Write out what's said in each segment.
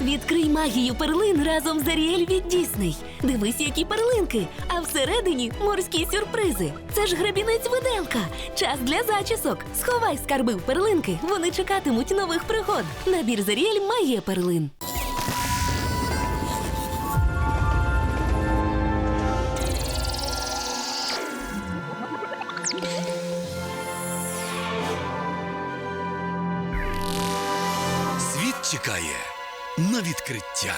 Відкрий магію перлин разом з Аріель від Дісней. Дивись, які перлинки, а всередині морські сюрпризи. Це ж гребінець виделка. Час для зачісок. Сховай скарби в перлинки. Вони чекатимуть нових пригод. Набір з магія перлин. Світ чекає на відкриття.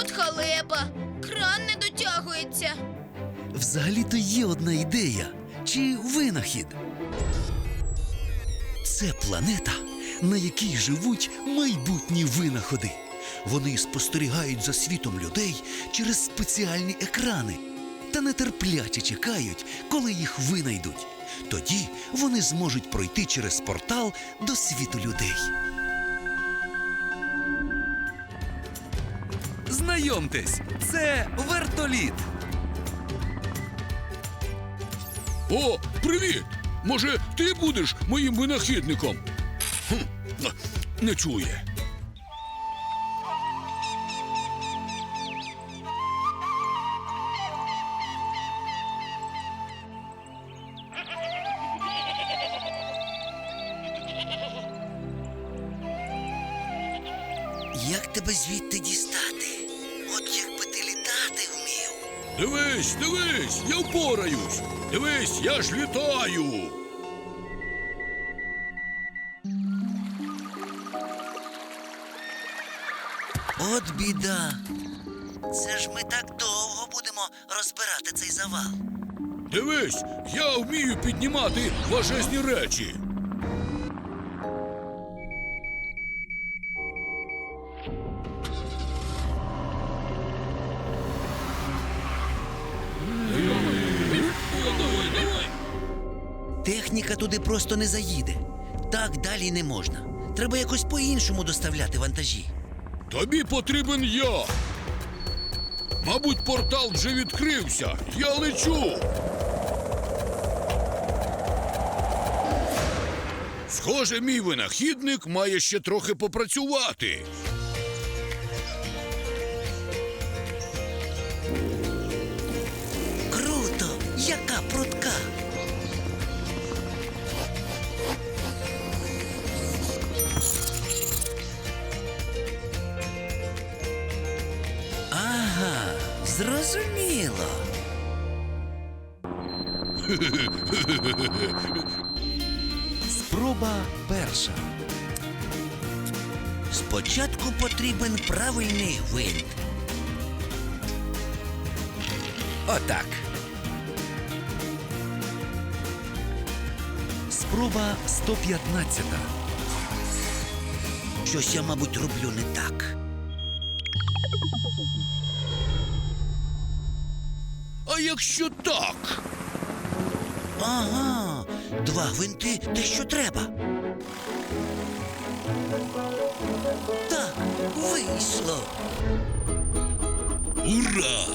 От халепа. Кран не дотягується. Взагалі-то є одна ідея чи винахід. Це планета, на якій живуть майбутні винаходи. Вони спостерігають за світом людей через спеціальні екрани та нетерпляче чекають, коли їх винайдуть. Тоді вони зможуть пройти через портал до світу людей. Знайомтесь, це вертоліт. О, привіт! Може, ти будеш моїм винахідником? Хм, не чує. Тебе звідти дістати? От якби ти літати вмів. Дивись, дивись, я впораюсь. Дивись, я ж літаю. От біда. Це ж ми так довго будемо розбирати цей завал. Дивись, я вмію піднімати важезні речі. Техніка туди просто не заїде. Так далі не можна. Треба якось по-іншому доставляти вантажі. Тобі потрібен я. Мабуть, портал вже відкрився. Я лечу. Схоже, мій винахідник має ще трохи попрацювати. Зрозуміло. Спроба перша. Спочатку потрібен правильний гвинт. Отак. Спроба 115. Щось я, мабуть, роблю не так. А якщо так? Ага, два гвинти те, що треба. Так, вийшло. Ура!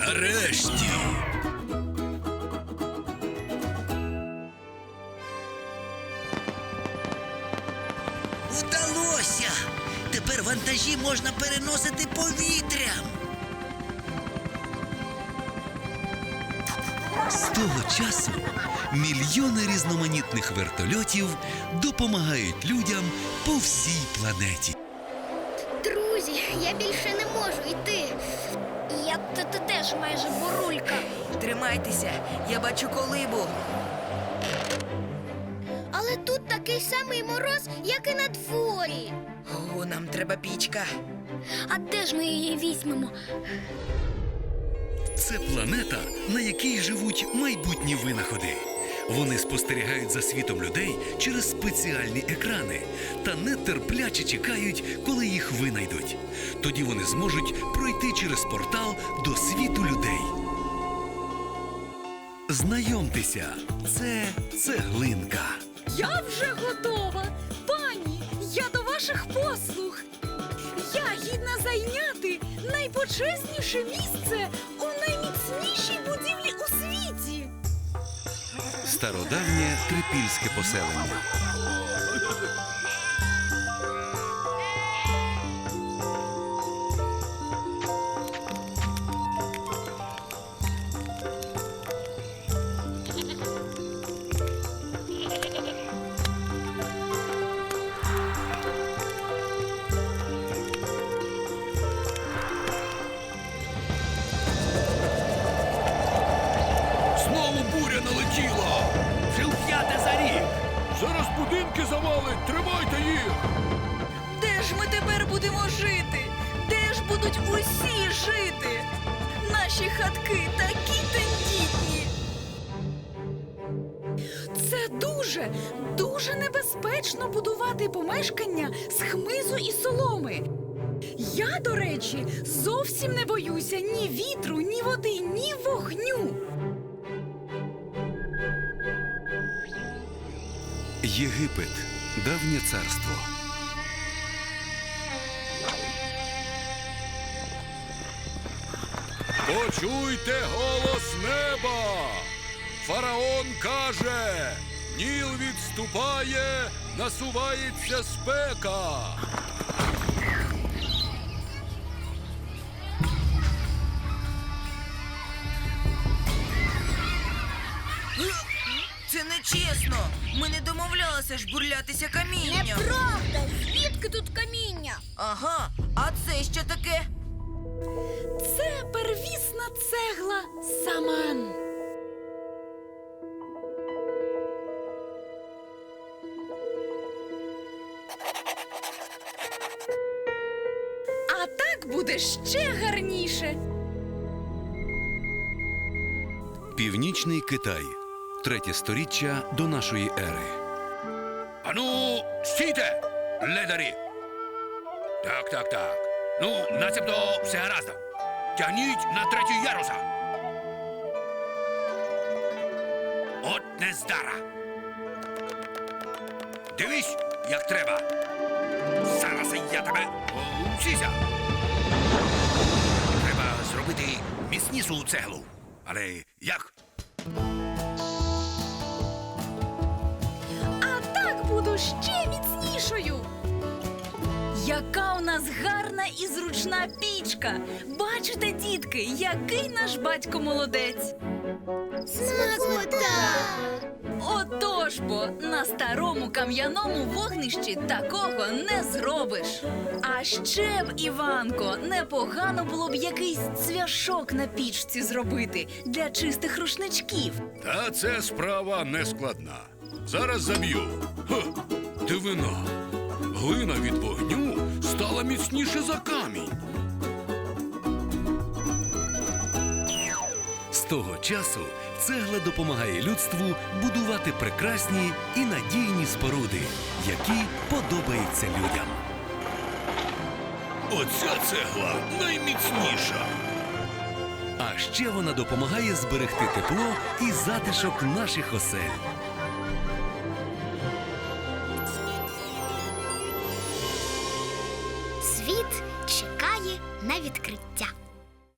Нарешті! Вдалося! Тепер вантажі можна переносити повітрям. З того часу мільйони різноманітних вертольотів допомагають людям по всій планеті. Друзі, я більше не можу йти. Я т- т- теж майже бурулька. Тримайтеся, я бачу колибу. Але тут такий самий мороз, як і на дворі. О, нам треба пічка. А де ж ми її візьмемо? Це планета, на якій живуть майбутні винаходи. Вони спостерігають за світом людей через спеціальні екрани та нетерпляче чекають, коли їх винайдуть. Тоді вони зможуть пройти через портал до світу людей. Знайомтеся, це цеглинка. Я вже готова. Пані, я до ваших послуг. Я гідна зайняти найпочесніше місце у будівлі у світі. Стародавнє трипільське поселення. Будинки завалить, тримайте їх. Де ж ми тепер будемо жити? Де ж будуть усі жити? Наші хатки такі тендітні. Це дуже, дуже небезпечно будувати помешкання з хмизу і соломи. Я, до речі, зовсім не боюся ні вітру, ні води, ні вогню. Єгипет давнє царство. Почуйте голос неба. Фараон каже: Ніл відступає, насувається спека. Чесно. Ми не домовлялися ж бурлятися камінням. Неправда! Звідки тут каміння? Ага, а це що таке? Це первісна цегла саман. А так буде ще гарніше. Північний Китай. Третє сторіччя до нашої ери. Ану, стійте, ледарі. Так, так, так. Ну, начебто все гаразд. Тягніть на третій яруса. От нездара. Дивись, як треба. Зараз я тебе вчися. Треба зробити міцнішу цеглу. Але як? Ще міцнішою. Яка у нас гарна і зручна пічка. Бачите, дітки, який наш батько молодець. Смакота! Отож бо на старому кам'яному вогнищі такого не зробиш. А ще б, Іванко, непогано було б якийсь цвяшок на пічці зробити для чистих рушничків. Та це справа не складна. Зараз заб'ю. Ха, дивина. Глина від вогню стала міцніше за камінь. З того часу цегла допомагає людству будувати прекрасні і надійні споруди, які подобаються людям. Оця цегла найміцніша. А ще вона допомагає зберегти тепло і затишок наших осель.